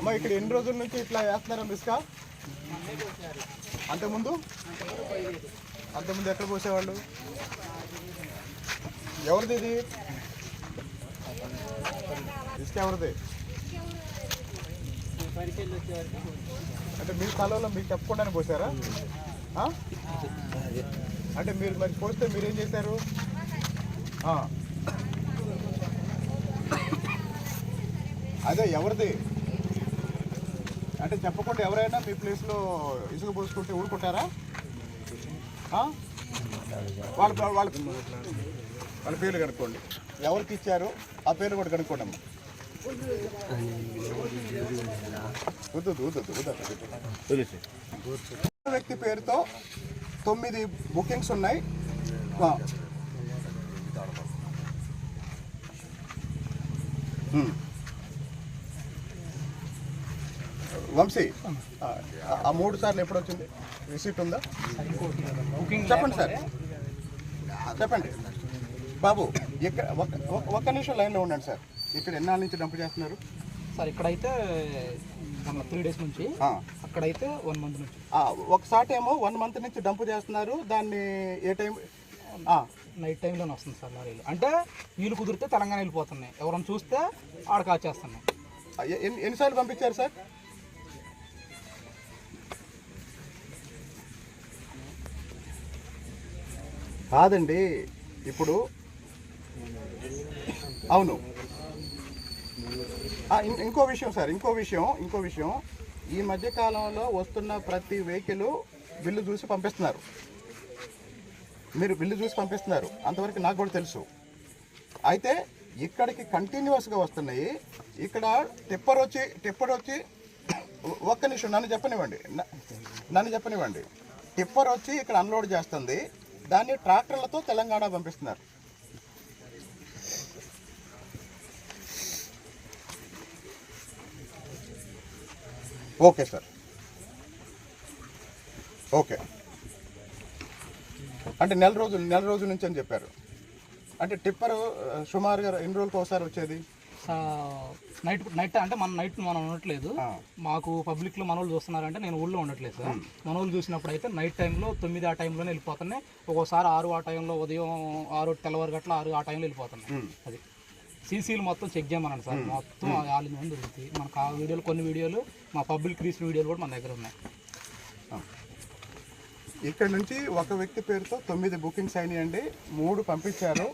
అమ్మ ఇక్కడ ఎన్ని రోజుల నుంచి ఇట్లా వేస్తున్నారా మిస్కా? అంతకుముందు? అంతకుముందు ఎక్కడ పోసేవాళ్ళు? ఎవరిది ఇది? ఇసుక ఎవరిది? అంటే మీ స్థలంలో మీకు చెప్పకుండానే పోసారా? అంటే మీరు మరి పోస్తే మీరేం చేశారు? అదే ఎవరిది? అంటే చెప్పకుండా ఎవరైనా మీ ప్లేస్లో ఇసుక పోసుకుంటే ఊరుకుంటారా? వాళ్ళ వాళ్ళ వాళ్ళ పేర్లు కనుక్కోండి. ఎవరికి ఇచ్చారు? ఆ పేర్లు కూడా కనుక్కోండి అమ్మా. వ్యక్తి పేరుతో తొమ్మిది బుకింగ్స్ ఉన్నాయి. ఆ. వంశీ ఆ, మూడు సార్లు ఎప్పుడు వచ్చింది? రిసీట్ ఉందా? చెప్పండి సార్. చెప్పండి. బాబు ఇక్కడ ఒక్క నిమిషం లైన్లో ఉండండి సార్. ఇక్కడ ఎన్నాళ్ళ నుంచి డంప్ చేస్తున్నారు? సార్ ఇక్కడైతే మన త్రీ డేస్ నుంచి. అక్కడైతే వన్ మంత్ నుంచి. ఒకసారి ఏమో వన్ మంత్ నుంచి డంప్ చేస్తున్నారు. దాన్ని ఏ టైం నైట్ టైంలోనే వస్తుంది సార్ లారీలు అంటే వీలు కుదిరితే తెలంగాణ వెళ్ళిపోతున్నాయి. ఎవరైనా చూస్తే ఆడ కాచేస్తున్నాయి ఎ- ఎన్ని- ఎన్నిసార్లు పంపించారు సార్? కాదండి ఇప్పుడు అవును. ఇంకో విషయం సార్ ఇంకో విషయం ఇంకో విషయం. ఈ మధ్య కాలంలో వస్తున్న ప్రతి వెహికల్ బిల్లు చూసి పంపిస్తున్నారు. మీరు బిల్లు చూసి పంపిస్తున్నారు. అంతవరకు నాకు కూడా తెలుసు. అయితే ఇక్కడికి కంటిన్యూస్గా వస్తున్నాయి. ఇక్కడ టిప్పర్ వచ్చి టిప్పర్ వచ్చి ఒక్క నిమిషం నన్ను చెప్పనివ్వండి. నన్ను చెప్పనివ్వండి. టిప్పర్ వచ్చి ఇక్కడ అన్లోడ్ చేస్తుంది. దాన్ని ట్రాక్టర్లతో తెలంగాణ పంపిస్తున్నారు. Okay sir. ఓకే. అంటే నెల రోజులు నెల రోజుల నుంచి అని చెప్పారు. అంటే టిప్పర్ సుమారుగా ఎన్ని రోజులకు ఒకసారి వచ్చేది? నైట్ నైట్ అంటే మన నైట్ మనం ఉండట్లేదు. మాకు పబ్లిక్లో మన వాళ్ళు చూస్తున్నారంటే నేను ఊళ్ళో ఉండట్లేదు సార్. మన వాళ్ళు చూసినప్పుడు అయితే నైట్ టైంలో తొమ్మిది ఆ టైంలోనే వెళ్ళిపోతున్నాయి. ఒక్కోసారి ఆరు ఆ టైంలో ఉదయం ఆరు తెల్లవారు గట్ల ఆరు ఆ టైంలో వెళ్ళిపోతున్నాయి. అది. సీసీలు మొత్తం చెక్ చేయమన్నాను సార్. మొత్తం వన్ దొరుకుతాయి మనకు ఆ వీడియోలు కొన్ని వీడియోలు మా పబ్లిక్ రీస్ వీడియోలు కూడా మన దగ్గర ఉన్నాయి. ఇక్కడ నుంచి ఒక వ్యక్తి పేరుతో తొమ్మిది బుకింగ్స్ అయినాయండి. మూడు పంపించారు.